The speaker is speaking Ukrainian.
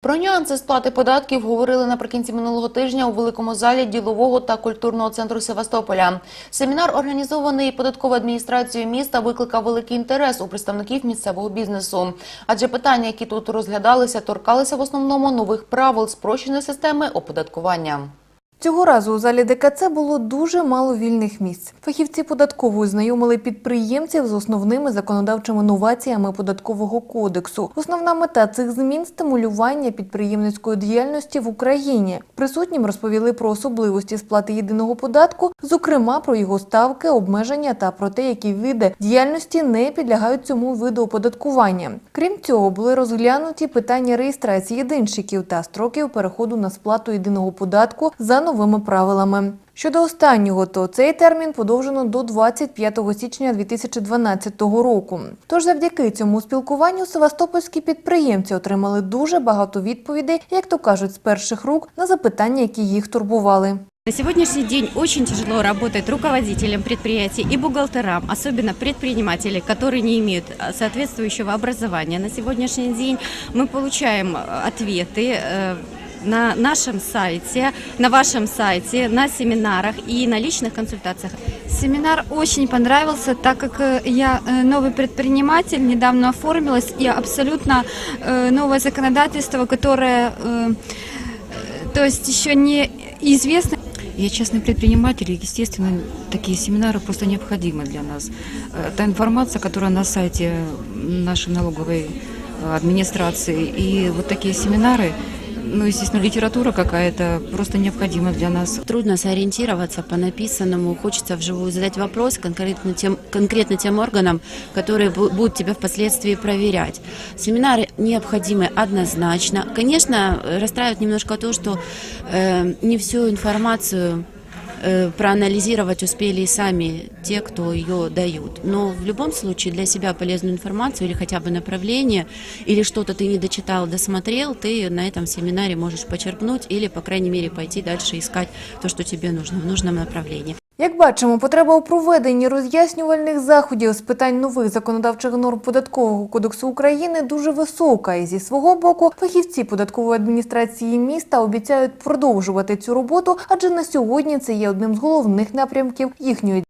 Про нюанси сплати податків говорили наприкінці минулого тижня у великому залі ділового та культурного центру Севастополя. Семінар, організований податковою адміністрацією міста, викликав великий інтерес у представників місцевого бізнесу. Адже питання, які тут розглядалися, торкалися в основному нових правил спрощеної системи оподаткування. Цього разу у залі ДКЦ було дуже мало вільних місць. Фахівці податкової знайомили підприємців з основними законодавчими новаціями податкового кодексу. Основна мета цих змін стимулювання підприємницької діяльності в Україні. Присутнім розповіли про особливості сплати єдиного податку, зокрема про його ставки, обмеження та про те, які види діяльності не підлягають цьому виду оподаткування. Крім цього, були розглянуті питання реєстрації єдинщиків та строків переходу на сплату єдиного податку за новими правилами. Щодо останнього, то цей термін подовжено до 25 січня 2012 року. Тож завдяки цьому спілкуванню севастопольські підприємці отримали дуже багато відповідей, як то кажуть, з перших рук на запитання, які їх турбували. На сегодняшний день очень тяжело работать руководителям предприятий и бухгалтерам, особенно предпринимателей, которые не имеют э, соответствующего образования. На сегодняшний день мы получаем э, ответы э, на нашем сайте, на вашем сайте, на семинарах и на личных консультациях. Семинар очень понравился, так как э, я э, новый предприниматель, недавно оформилась, и абсолютно э, новое законодательство, которое э, э, то есть еще не известно. Я частный предприниматель, и, естественно, такие семинары просто необходимы для нас. Э, Та информация, которая на сайте нашей налоговой э, администрации, и вот такие семинары, ну, естественно, литература какая-то просто необходима для нас. Трудно сориентироваться по написанному, хочется вживую задать вопрос конкретно тем, конкретно тем органам, которые бу- будут тебя впоследствии проверять. Семинары необходимы однозначно. Конечно, э, расстраивает немножко то, что э, не всю информацию э, проанализировать успели и сами те, кто ее дают. Но в любом случае для себя полезную информацию или хотя бы направление, или что-то ты не дочитал, досмотрел, ты на этом семинаре можешь почерпнуть или, по крайней мере, пойти дальше искать то, что тебе нужно в нужном направлении. Як бачимо, потреба у проведенні роз'яснювальних заходів з питань нових законодавчих норм податкового кодексу України дуже висока. І зі свого боку фахівці податкової адміністрації міста обіцяють продовжувати цю роботу, адже на сьогодні це є одним з головних напрямків їхньої